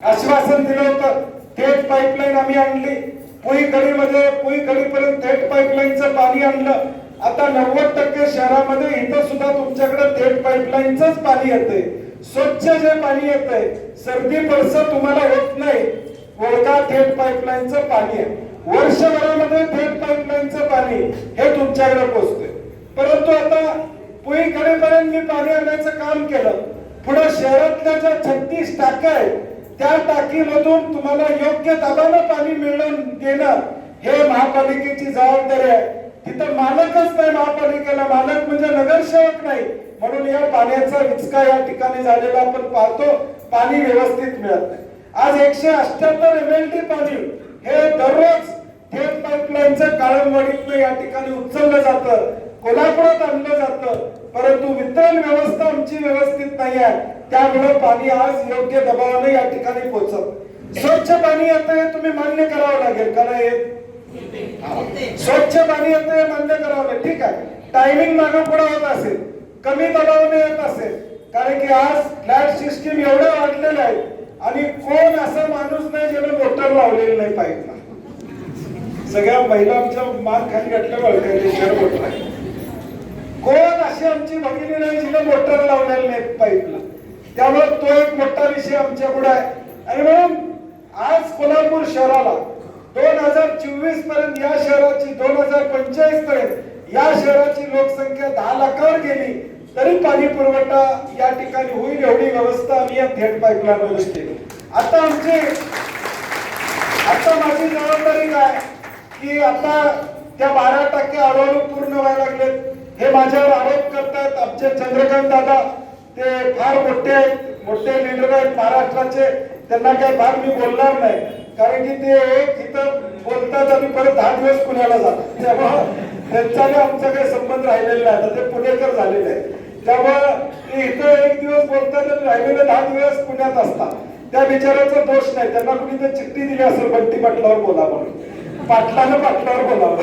आश्वासन दिलं होतं थेट पाईपलाईन आम्ही आणली. पुई कडीमध्ये पुई कडीपर्यंत थेट पाईपलाईनचं पाणी आणलं. आता नव्वद टक्के शहरामध्ये इथं सुद्धा तुमच्याकडे थेट पाईपलाईनच पाणी येतंय. स्वच्छ जे पाणी येतंय सर्दी पडस तुम्हाला होत नाही. ओळखा थेट पाईपलाईनचं पाणी आहे. वर्षभरामध्ये थेट पाईपलाईनचं पाणी हे तुमच्याकडे पोहोचतंय परंतु आता पुई कडेपर्यंत मी पाणी आणायचं काम केलं. पुढे शहरातल्या ज्या छत्तीस टाक्या आहेत त्या टाकीमधून तुम्हाला योग्य दाबानं पाणी मिळवून देणं हे महापालिकेची जबाबदारी आहे. तिथं मालकच नाही महापालिकेला. मालक म्हणजे नगरसेवक नाही. म्हणून या पाण्याचा विचका या ठिकाणी झालेला आपण पाहतो. पाणी व्यवस्थित मिळत नाही. आज एकशे अठ्याहत्तर एम एल टी पाणी हे दररोज थेट पाईपलाईनचं काळंबडीतलं या ठिकाणी उचललं जातं. कोल्हापुरात आणलं जातं. परंतु वितरण व्यवस्था आमची व्यवस्था नाही आहे त्यामुळे पाणी आज योग्य दबावाने या ठिकाणी पोहोचत स्वच्छ पाणी येत हे तुम्ही मान्य करावं लागेल का नाही? येत? स्वच्छ पाणी येत हे मान्य करावं लागेल. ठीक आहे. टायमिंग मागे पुढे होत असेल. कमी दबावाने येत असेल. कारण की आज फ्लॅट सिस्टीम एवढं वाढलेलं आहे आणि कोण असा माणूस नाही ज्याने मोटर लावलेलं नाही पाहिजे सगळ्या महिलांच्या मान खाली घातल्या ओळखायचे मोटर आहे. अशी आमची भगिनी नाही जिने मोटर लावलेले नाही पाईपला त्यामुळे तो एक मोठा विषय आमच्या पुढे आहे. आणि म्हणून आज कोल्हापूर शहराला दोन हजार चोवीसपर्यंत या शहराची दोन हजार पंचेचाळीस पर्यंत या शहराची लोकसंख्या दहा लाखावर गेली तरी पाणी पुरवठा या ठिकाणी होईल एवढी व्यवस्था आम्ही या थेट पाईपलाईन मध्येच केली. आता आमची आता माझी जबाबदारी काय? की आता त्या बारा टक्के अडवणूक पूर्ण व्हायला लागलेत. हे माझ्यावर आरोप करतात आमचे चंद्रकांत दादा. ते फार मोठे आहेत मोठे लिडर आहेत महाराष्ट्राचे. त्यांना काही फार मी बोलणार नाही. कारण की ते एक इथं बोलतात आणि परत दहा दिवस पुण्याला जातात तेव्हा त्यांचा आमचा काही संबंध राहिलेला नाही. आता ते पुणेकर झालेले आहे तेव्हा ते इथं एक दिवस बोलतात आणि राहिलेले दहा दिवस पुण्यात असतात. त्या बिचाराचा दोष नाही. त्यांना कुणी तर चिठ्ठी दिली असेल बंटी पाटलावर बोला म्हणून. पाटलानं पाटलावर बोलावं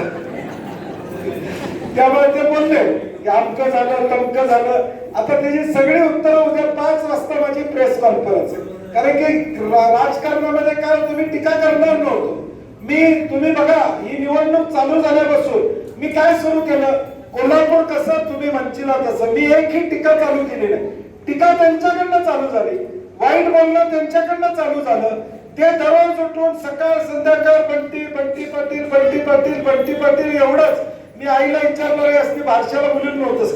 त्यामुळे ते बोलले की आमकं झालं तमकं झालं. आता त्याची सगळी उत्तरं उद्या पाच वाजता माझी प्रेस कॉन्फरन्स आहे कारण की राजकारणामध्ये काय तुम्ही टीका करणार नव्हतो. मी तुम्ही बघा ही निवडणूक चालू झाल्यापासून मी काय सुरू केलं? कोल्हापूर कसं तुम्ही म्हणशील तसं मी एकही टीका चालू केली नाही. टीका त्यांच्याकडनं चालू झाली. वाईट बोलणं त्यांच्याकडनं चालू झालं. ते दररोज उठून सकाळ संध्याकाळ बंटी बंटी पाटील बंटी पाटील बंटी पाटील एवढंच. मी आईला विचारणार असते बारशाला बोलून नव्हतंच